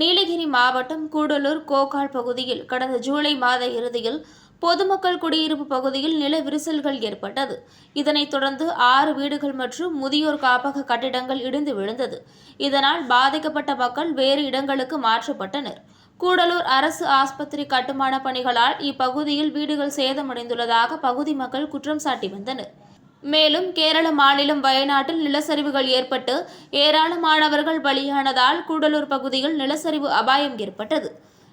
நீலகிரி மாவட்டம் கூடலூர் கோகால் பகுதியில் கடந்த ஜூலை மாத இறுதியில் பொதுமக்கள் குடியிருப்பு பகுதியில் நில விரிசல்கள் ஏற்பட்டது. இதனைத் தொடர்ந்து ஆறு வீடுகள் மற்றும் முதியோர் காப்பக கட்டிடங்கள் இடிந்து விழுந்தது. இதனால் பாதிக்கப்பட்ட மக்கள் வேறு இடங்களுக்கு மாற்றப்பட்டனர். கூடலூர் அரசு ஆஸ்பத்திரி கட்டுமான பணிகளால் இப்பகுதியில் வீடுகள் சேதமடைந்துள்ளதாக பகுதி மக்கள் குற்றம் சாட்டி வந்தனர். மேலும் கேரள மாநிலம் வயநாட்டில் நிலச்சரிவுகள் ஏற்பட்டு ஏராளமானவர்கள் பலியானதால் கூடலூர் பகுதியில் நிலச்சரிவு அபாயம் ஏற்பட்டது.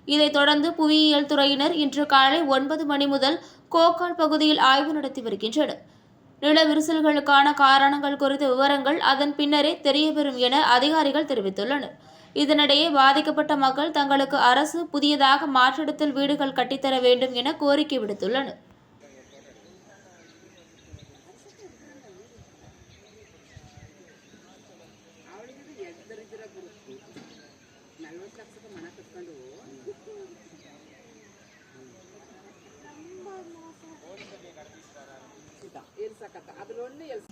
இதைத் தொடர்ந்து புவியியல் துறையினர் இன்று காலை ஒன்பது மணி முதல் கோக்கால் பகுதியில் ஆய்வு நடத்தி வருகின்றனர். நில விரிசல்களுக்கான காரணங்கள் குறித்த விவரங்கள் அதன் பின்னரே தெரியவரும் என அதிகாரிகள் தெரிவித்துள்ளனர். இதனிடையே பாதிக்கப்பட்ட மக்கள் தங்களுக்கு அரசு புதியதாக மாற்றிடத்தில் வீடுகள் கட்டித்தர வேண்டும் என கோரிக்கை விடுத்துள்ளனர். ಎಲ್ಸಾಕತ್ತ ಅದ್ರೊಂದು ಎಲ್ಸ